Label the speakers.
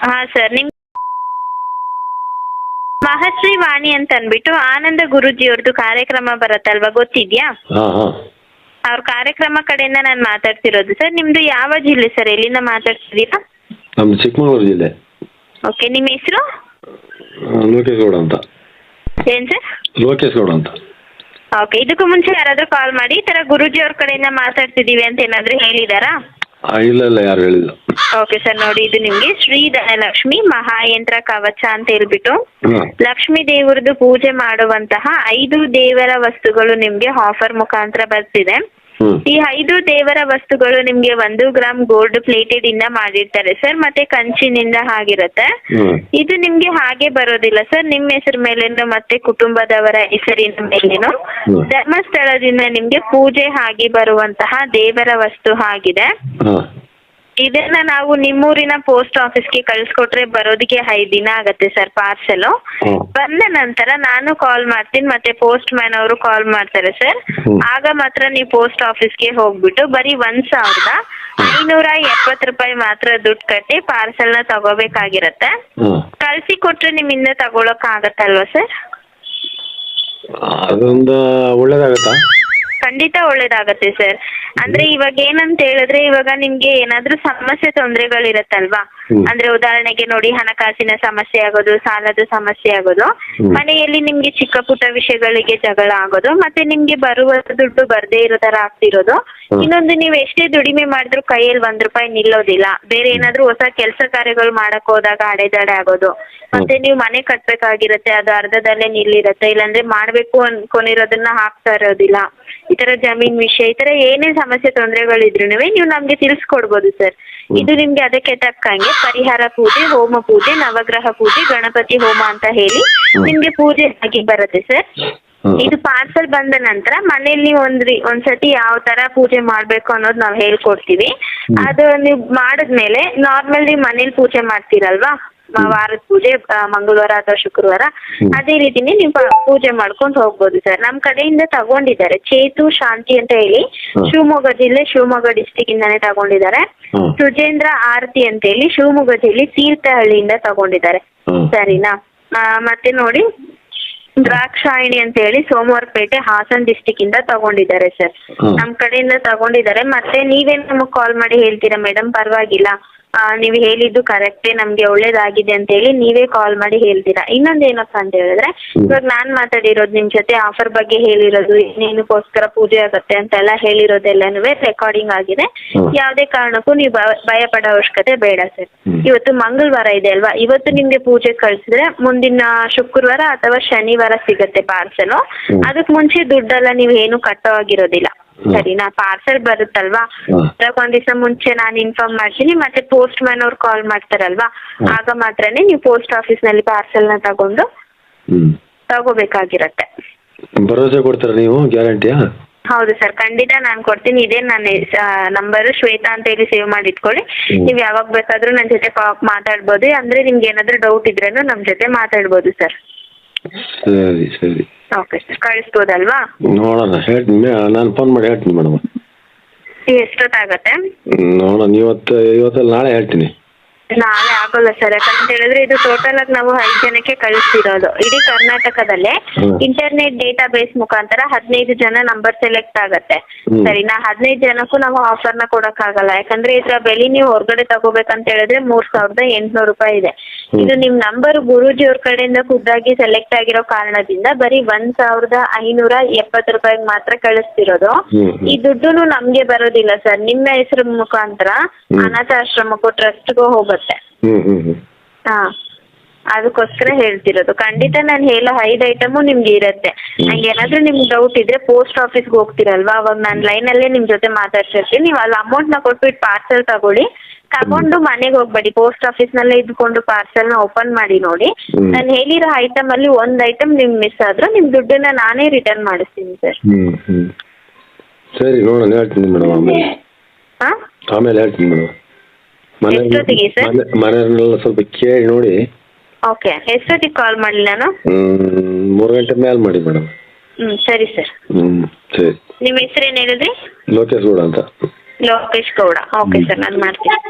Speaker 1: ಹಾ ಸರ್. ನಿಮ್ ಮಹಶ್ರೀ ವಾಣಿ ಅಂತ ಅಂದ್ಬಿಟ್ಟು ಆನಂದ ಗುರುಜಿ ಅವ್ರದ್ದು ಕಾರ್ಯಕ್ರಮ ಬರುತ್ತಲ್ವಾ ಗೊತ್ತಿದ್ಯಾ?
Speaker 2: ಹಾಂ ಹಾಂ.
Speaker 1: ಅವ್ರ ಕಾರ್ಯಕ್ರಮ ಕಡೆಯಿಂದ ನಾನು ಮಾತಾಡ್ತಿರೋದು ಸರ್. ನಿಮ್ದು ಯಾವ ಜಿಲ್ಲೆ ಸರ್? ಎಲ್ಲಿಂದ ಮಾತಾಡ್ತಿದ್ದೀರಾ?
Speaker 2: ನಮ್ದು ಚಿಕ್ಕಮಗಳೂರು ಜಿಲ್ಲೆ.
Speaker 1: ಓಕೆ ನಿಮ್ಮ ಹೆಸರು?
Speaker 2: ಆ, ಲೋಕೇಶ್ ಗೌಡ ಅಂತ.
Speaker 1: ಏನ್ ಸರ್?
Speaker 2: ಲೋಕೇಶ್ ಗೌಡ ಅಂತ.
Speaker 1: ಓಕೆ ಇದಕ್ಕೂ ಮುಂಚೆ ಯಾರಾದ್ರೂ ಕಾಲ್ ಮಾಡಿ ಈ ತರ ಗುರುಜಿ ಅವ್ರ ಕಡೆಯಿಂದ ಮಾತಾಡ್ತಿದೀವಿ ಅಂತ ಏನಾದ್ರೂ ಹೇಳಿದಾರಾ?
Speaker 2: ಆ, ಇಲ್ಲ ಇಲ್ಲ ಯಾರು ಹೇಳಿಲ್ಲ.
Speaker 1: ಓಕೆ ಸರ್ ನೋಡಿ ಇದು ನಿಮ್ಗೆ ಶ್ರೀ ಧನಲಕ್ಷ್ಮಿ ಮಹಾಯಂತ್ರ ಕವಚ ಅಂತ ಹೇಳ್ಬಿಟ್ಟು
Speaker 2: ಲಕ್ಷ್ಮಿ
Speaker 1: ಲಕ್ಷ್ಮೀ ದೇವರದ್ದು ಪೂಜೆ ಮಾಡುವಂತಹ ಐದು ದೇವರ ವಸ್ತುಗಳು ನಿಮ್ಗೆ ಆಫರ್ ಮುಖಾಂತರ ಬರ್ತಿದೆ. ಈ ಐದು ದೇವರ ವಸ್ತುಗಳು ನಿಮ್ಗೆ ಒಂದು ಗ್ರಾಮ್ ಗೋಲ್ಡ್ ಪ್ಲೇಟೆಡ್ ಇಂದ ಮಾಡಿರ್ತಾರೆ ಸರ್ ಮತ್ತೆ ಕಂಚಿನಿಂದ ಆಗಿರುತ್ತೆ ಇದು ನಿಮ್ಗೆ ಹಾಗೆ ಬರೋದಿಲ್ಲ ಸರ್ ನಿಮ್ಮ ಹೆಸರು ಮೇಲೇನು ಮತ್ತೆ ಕುಟುಂಬದವರ ಹೆಸರಿನ ಮೇಲೇನು
Speaker 2: ಹ್ಮ್.
Speaker 1: ಧರ್ಮಸ್ಥಳದಿಂದ ನಿಮ್ಗೆ ಪೂಜೆ ಆಗಿ ಬರುವಂತಹ ದೇವರ ವಸ್ತು ಆಗಿದೆ ಇದನ್ನ ನಾವು ನಿಮ್ಮೂರಿನ ಪೋಸ್ಟ್ ಆಫೀಸ್ಗೆ ಕಳ್ಸಿಕೊಟ್ರೆ ಬರೋದಕ್ಕೆ ಐದ್ ದಿನ ಆಗತ್ತೆ ಸರ್ ಪಾರ್ಸೆಲ್.
Speaker 2: ಹ್ಮ್.
Speaker 1: ಬಂದ ನಂತರ ನಾನು ಕಾಲ್ ಮಾಡ್ತೀನಿ ಮತ್ತೆ ಪೋಸ್ಟ್ ಮ್ಯಾನ್ ಅವರು ಕಾಲ್ ಮಾಡ್ತಾರೆ ಸರ್.
Speaker 2: ಹ್ಮ್.
Speaker 1: ಆಗ ಮಾತ್ರ ನೀವು ಪೋಸ್ಟ್ ಆಫೀಸ್ಗೆ ಹೋಗ್ಬಿಟ್ಟು ಬರೀ ಒಂದ್ ಸಾವಿರದ ಐನೂರ ಎಪ್ಪತ್ತು ರೂಪಾಯಿ ಮಾತ್ರ ದುಡ್ಡು ಕಟ್ಟಿ ಪಾರ್ಸೆಲ್ನ ತಗೋಬೇಕಾಗಿರತ್ತೆ.
Speaker 2: ಹಾಂ
Speaker 1: ಕಳ್ಸಿ ಕೊಟ್ರೆ ನಿಮ್ಮಿಂದ ತಗೊಳಕ್ ಆಗತ್ತಲ್ವಾ ಸರ್?
Speaker 2: ಅದೊಂದು ಒಳ್ಳೇದಾಗತ್ತಾ?
Speaker 1: ಖಂಡಿತ ಒಳ್ಳೇದಾಗತ್ತೆ ಸರ್. ಅಂದ್ರೆ ಇವಾಗ ಏನಂತ ಹೇಳಿದ್ರೆ ಇವಾಗ ನಿಮ್ಗೆ ಏನಾದ್ರೂ ಸಮಸ್ಯೆ ತೊಂದರೆಗಳಿರತ್ತಲ್ವಾ. ಅಂದ್ರೆ ಉದಾಹರಣೆಗೆ ನೋಡಿ ಹಣಕಾಸಿನ ಸಮಸ್ಯೆ ಆಗೋದು ಸಾಲದ ಸಮಸ್ಯೆ ಆಗೋದು. ಮನೆಯಲ್ಲಿ ನಿಮ್ಗೆ ಚಿಕ್ಕ ಪುಟ್ಟ ವಿಷಯಗಳಿಗೆ ಜಗಳ ಆಗೋದು ಮತ್ತೆ ನಿಮ್ಗೆ ಬರುವ ದುಡ್ಡು ಬರ್ದೇ ಇರೋ ತರ ಆಗ್ತಿರೋದು. ಇನ್ನೊಂದು ನೀವು ಎಷ್ಟೇ ದುಡಿಮೆ ಮಾಡಿದ್ರು ಕೈಯಲ್ಲಿ ಒಂದ್ ರೂಪಾಯಿ ನಿಲ್ಲೋದಿಲ್ಲ. ಬೇರೆ ಏನಾದ್ರೂ ಹೊಸ ಕೆಲಸ ಕಾರ್ಯಗಳು ಮಾಡಕ್ ಹೋದಾಗ ಅಡೆದಾಡೆ ಆಗೋದು. ಮತ್ತೆ ನೀವು ಮನೆ ಕಟ್ಬೇಕಾಗಿರತ್ತೆ ಅದು ಅರ್ಧದಲ್ಲೇ ನಿಲ್ಲಿರತ್ತೆ ಇಲ್ಲಾಂದ್ರೆ ಮಾಡ್ಬೇಕು ಅನ್ಕೊಂಡಿರೋದನ್ನ ಹಾಕ್ತಾ ಇರೋದಿಲ್ಲ. ಈ ತರ ಜಮೀನ್ ವಿಷಯ ಈ ತರ ಏನೇ ಸಮಸ್ಯೆ ತೊಂದರೆಗಳಿದ್ರು ನೀವು ನಮ್ಗೆ ತಿಳಿಸ್ಕೊಡ್ಬೋದು ಸರ್. ಇದು ನಿಮ್ಗೆ ಅದಕ್ಕೆ ತಕ್ಕಂಗೆ ಪರಿಹಾರ ಪೂಜೆ ಹೋಮ ಪೂಜೆ ನವಗ್ರಹ ಪೂಜೆ ಗಣಪತಿ ಹೋಮ ಅಂತ ಹೇಳಿ ನಿಮ್ಗೆ ಪೂಜೆ ಆಗಿ ಬರುತ್ತೆ ಸರ್. ಇದು ಪಾರ್ಸಲ್ ಬಂದ ನಂತರ ಮನೇಲಿ ಒಂದ್ರಿ ಒಂದ್ಸತಿ ಯಾವ ತರ ಪೂಜೆ ಮಾಡ್ಬೇಕು ಅನ್ನೋದು ನಾವು ಹೇಳ್ಕೊಡ್ತೀವಿ. ಅದು ನೀವು ಮಾಡಿದ್ಮೇಲೆ ನಾರ್ಮಲ್ ನೀವು ಮನೇಲಿ ಪೂಜೆ ಮಾಡ್ತೀರಲ್ವಾ? ವಾರದ ಪೂಜೆ ಆ, ಮಂಗಳವಾರ ಅಥವಾ ಶುಕ್ರವಾರ ಅದೇ ರೀತಿನೇ ನೀವು ಪ- ಪೂಜೆ ಮಾಡ್ಕೊಂಡು ಹೋಗ್ಬೋದು ಸರ್. ನಮ್ ಕಡೆಯಿಂದ ತಗೊಂಡಿದ್ದಾರೆ. ಚೇತು ಶಾಂತಿ ಅಂತ ಹೇಳಿ. ಶಿವಮೊಗ್ಗ ಜಿಲ್ಲೆ ಶಿವಮೊಗ್ಗ ಡಿಸ್ಟಿಕ್ ಇಂದಾನೆ ತಗೊಂಡಿದ್ದಾರೆ. ಸುಜೇಂದ್ರ ಆರತಿ ಅಂತ ಹೇಳಿ ಶಿವಮೊಗ್ಗ ಜಿಲ್ಲೆ ತೀರ್ಥಹಳ್ಳಿಯಿಂದ ತಗೊಂಡಿದ್ದಾರೆ. ಸರಿನಾ? ಆ, ಮತ್ತೆ ನೋಡಿ ದ್ರಾಕ್ಷಾಯಣಿ ಅಂತ ಹೇಳಿ ಸೋಮವಾರಪೇಟೆ ಹಾಸನ್ ಡಿಸ್ಟಿಕ್ ಇಂದ ತಗೊಂಡಿದ್ದಾರೆ ಸರ್. ನಮ್ ಕಡೆಯಿಂದ ತಗೊಂಡಿದ್ದಾರೆ. ಮತ್ತೆ ನೀವೇನ್ ನಮಗ್ ಕಾಲ್ ಮಾಡಿ ಹೇಳ್ತೀರಾ? ಮೇಡಮ್ ಪರವಾಗಿಲ್ಲ. ನೀವು ಹೇಳಿದ್ದು ಕರೆಕ್ಟೇ ನಮ್ಗೆ ಒಳ್ಳೇದಾಗಿದೆ ಅಂತ ಹೇಳಿ ನೀವೇ ಕಾಲ್ ಮಾಡಿ ಹೇಳ್ತೀರಾ? ಇನ್ನೊಂದ್ ಏನಪ್ಪ ಅಂತ ಹೇಳಿದ್ರೆ ಇವಾಗ ನಾನ್ ಮಾತಾಡಿರೋದು ನಿಮ್ ಜೊತೆ ಆಫರ್ ಬಗ್ಗೆ ಹೇಳಿರೋದು ಇನ್ನೇನಕ್ಕೋಸ್ಕರ ಪೂಜೆ ಆಗತ್ತೆ ಅಂತೆಲ್ಲ ಹೇಳಿರೋದೆಲ್ಲನೂ ರೆಕಾರ್ಡಿಂಗ್ ಆಗಿದೆ. ಯಾವ್ದೇ ಕಾರಣಕ್ಕೂ ನೀವು ಭಯ- ಪಡೋ ಅವಶ್ಯಕತೆ ಬೇಡ ಸರ್. ಇವತ್ತು ಮಂಗಳವಾರ ಇದೆ ಅಲ್ವಾ? ಇವತ್ತು ನಿಮ್ಗೆ ಪೂಜೆ ಕಳ್ಸಿದ್ರೆ ಮುಂದಿನ ಶುಕ್ರವಾರ ಅಥವಾ ಶನಿವಾರ ಸಿಗತ್ತೆ ಪಾರ್ಸೆಲ್. ಅದಕ್ ಮುಂಚೆ ದುಡ್ಡೆಲ್ಲ ನೀವು ಏನು ಕಟ್ಟೋ ಆಗಿರೋದಿಲ್ಲ. ಸರಿನಾ ಪಾರ್ಸೆಲ್ ಬರುತ್ತಲ್ವಾ. ಅದಕ್ಕೆ ಒಂದ್ ದಿವಸ ಮುಂಚೆ ನಾನು ಇನ್ಫಾರ್ಮ್ ಮಾಡ್ತೀನಿ ಮತ್ತೆ ಪೋಸ್ಟ್ ಮ್ಯಾನ್ ಅವ್ರು ಕಾಲ್ ಮಾಡ್ತಾರಲ್ವಾ. ಆಗ ಮಾತ್ರನೇ ನೀವು ಪೋಸ್ಟ್ ಆಫೀಸ್ನಲ್ಲಿ ಪಾರ್ಸೆಲ್ನ ತಗೊಂಡು ತಗೋಬೇಕಾಗಿರತ್ತೆ.
Speaker 2: ಭರವಸೆ ಕೊಡ್ತೀರಾ ನೀವು ಗ್ಯಾರಂಟಿಯಾ?
Speaker 1: ಹೌದು ಸರ್ ಖಂಡಿತ ನಾನು ಕೊಡ್ತೀನಿ. ಇದೇ ನನ್ನ ನಂಬರ್ ಶ್ವೇತಾ ಅಂತ ಹೇಳಿ ಸೇವ್ ಮಾಡಿ ಇಟ್ಕೊಳ್ಳಿ. ನೀವು ಯಾವಾಗ ಬೇಕಾದ್ರೂ ನನ್ನ ಜೊತೆ ಮಾತಾಡ್ಬೋದು. ಅಂದ್ರೆ ನಿಮ್ಗೆ ಏನಾದ್ರೂ ಡೌಟ್ ಇದ್ರೇನು ನಮ್ಮ ಜೊತೆ ಮಾತಾಡ್ಬೋದು ಸರ್.
Speaker 2: ಸರಿ ಸರಿ.
Speaker 1: ಓಕೆ ಸರ್ ಕಳಿಸ್ಬೋದಲ್ವಾ?
Speaker 2: ನೋಡೋಣ ಹೇಳ್ತೀನಿ. ನಾನು ಫೋನ್ ಮಾಡಿ ಹೇಳ್ತೀನಿ ಮೇಡಮ್.
Speaker 1: ಎಷ್ಟೊತ್ತಾಗತ್ತೆ?
Speaker 2: ನೋಡೋಣ ಇವತ್ತು ಇವತ್ತಲ್ಲ ನಾಳೆ ಹೇಳ್ತೀನಿ.
Speaker 1: ನಾಳೆ ಆಗೋಲ್ಲ ಸರ್. ಯಾಕಂತ ಹೇಳಿದ್ರೆ ಇದು ಟೋಟಲ್ ಆಗಿ ನಾವು ಐದು ಜನಕ್ಕೆ ಕಳಿಸ್ತಿರೋದು. ಇಡೀ ಕರ್ನಾಟಕದಲ್ಲೇ ಇಂಟರ್ನೆಟ್ ಡೇಟಾ ಬೇಸ್ ಮುಖಾಂತರ ಹದಿನೈದು ಜನ ನಂಬರ್ ಸೆಲೆಕ್ಟ್ ಆಗತ್ತೆ. ಸರಿನಾ ಹದಿನೈದು ಜನಕ್ಕೂ ನಾವು ಆಫರ್ನ ಕೊಡಕ್ಕಾಗಲ್ಲ. ಯಾಕಂದ್ರೆ ಇದ್ರ ಬೆಲೆ ನೀವು ಹೊರಗಡೆ ತಗೋಬೇಕಂತ ಹೇಳಿದ್ರೆ ಮೂರ್ ಸಾವಿರದ ಎಂಟ್ನೂರು ರೂಪಾಯಿ ಇದೆ. ಇದು ನಿಮ್ ನಂಬರ್ ಗುರೂಜಿ ಅವ್ರ ಕಡೆಯಿಂದ ಖುದ್ದಾಗಿ ಸೆಲೆಕ್ಟ್ ಆಗಿರೋ ಕಾರಣದಿಂದ ಬರೀ ಒಂದ್ ಸಾವಿರದ ಐನೂರ ಎಪ್ಪತ್ತು ರೂಪಾಯಿಗೆ ಮಾತ್ರ ಕಳಿಸ್ತಿರೋದು. ಈ ದುಡ್ಡು ನಮ್ಗೆ ಬರೋದಿಲ್ಲ ಸರ್. ನಿಮ್ಮ ಹೆಸರು ಮುಖಾಂತರ. ಅನಾಥಾಶ್ರಮಕ್ಕೂ ಟ್ರಸ್ಟ್ಗೂ ಹೋಗುತ್ತೆ. ಹಾ ಅದಕ್ಕೋಸ್ಕರ ಹೇಳ್ತಿರೋದು. ಖಂಡಿತ ನಾನು ಹೇಳೋ ಐದು ಐಟಮ್ ನಿಮ್ಗೆ ಇರುತ್ತೆ. ನಂಗೆ ಏನಾದ್ರೂ ನಿಮ್ಗೆ ಡೌಟ್ ಇದ್ರೆ ಪೋಸ್ಟ್ ಆಫೀಸ್ಗೆ ಹೋಗ್ತಿರಲ್ವಾ? ಅವಾಗ ನಾನು ಲೈನಲ್ಲೇ ನಿಮ್ ಜೊತೆ ಮಾತಾಡ್ತಿರ್ತೀನಿ ನೀವು ಅಲ್ಲಿ ಅಮೌಂಟ್ನ ಕೊಟ್ಬಿಟ್ಟು ಪಾರ್ಸೆಲ್ ತಗೊಳ್ಳಿ. ತಗೊಂಡು ಮನೆಗೆ ಹೋಗ್ಬೇಡಿ. ಪೋಸ್ಟ್ ಆಫೀಸ್ ನಲ್ಲೇ ಇದ್ಕೊಂಡು ನ ಓಪನ್ ಮಾಡಿ ನೋಡಿ.
Speaker 2: ಹ್ಮ್.
Speaker 1: ನಾನು ಹೇಳಿರೋ ಐಟಮ್ ಅಲ್ಲಿ ಒಂದ್ ಐಟಮ್ ನಿಮ್ ಮಿಸ್ ಆದ್ರೂ ನಿಮ್ ದುಡ್ಡನ್ನ ನಾನೇ ರಿಟರ್ನ್ ಮಾಡಿಸ್ತೀನಿ ಸರ್
Speaker 2: ಸರಿ ನೋಡೋಣ ಹೇಳ್ತೀನಿ ಮೇಡಮ್ ಆಮೇಲೆ.
Speaker 1: ಹಾ?
Speaker 2: ಆಮೇಲೆ ಹೇಳ್ತೀನಿ ಮೇಡಮ್.
Speaker 1: ಎಷ್ಟೊತ್ತಿಗೆ ಸರ್?
Speaker 2: ಮನೆ ಮನೆಯನ್ನೆಲ್ಲ ಸ್ವಲ್ಪ ಕೇಳಿ ನೋಡಿ.
Speaker 1: ಓಕೆ ಎಷ್ಟೊತ್ತಿಗೆ ಕಾಲ್ ಮಾಡಲಿ ನಾನು?
Speaker 2: ಹ್ಮ್, ಮೂರು ಗಂಟೆ ಮೇಲೆ ಮಾಡಿ ಮೇಡಮ್.
Speaker 1: ಹ್ಮ್ ಸರಿ ಸರ್.
Speaker 2: ಹ್ಞೂ ಸರಿ.
Speaker 1: ನಿಮ್ಮ ಹೆಸರು ಏನು ಹೇಳಿದ್ರಿ?
Speaker 2: ಲೋಕೇಶ್ ಗೌಡ ಅಂತ.
Speaker 1: ಲೋಕೇಶ್ ಗೌಡ. ಓಕೆ ಸರ್ ನಾನು ಮಾಡ್ತೀನಿ.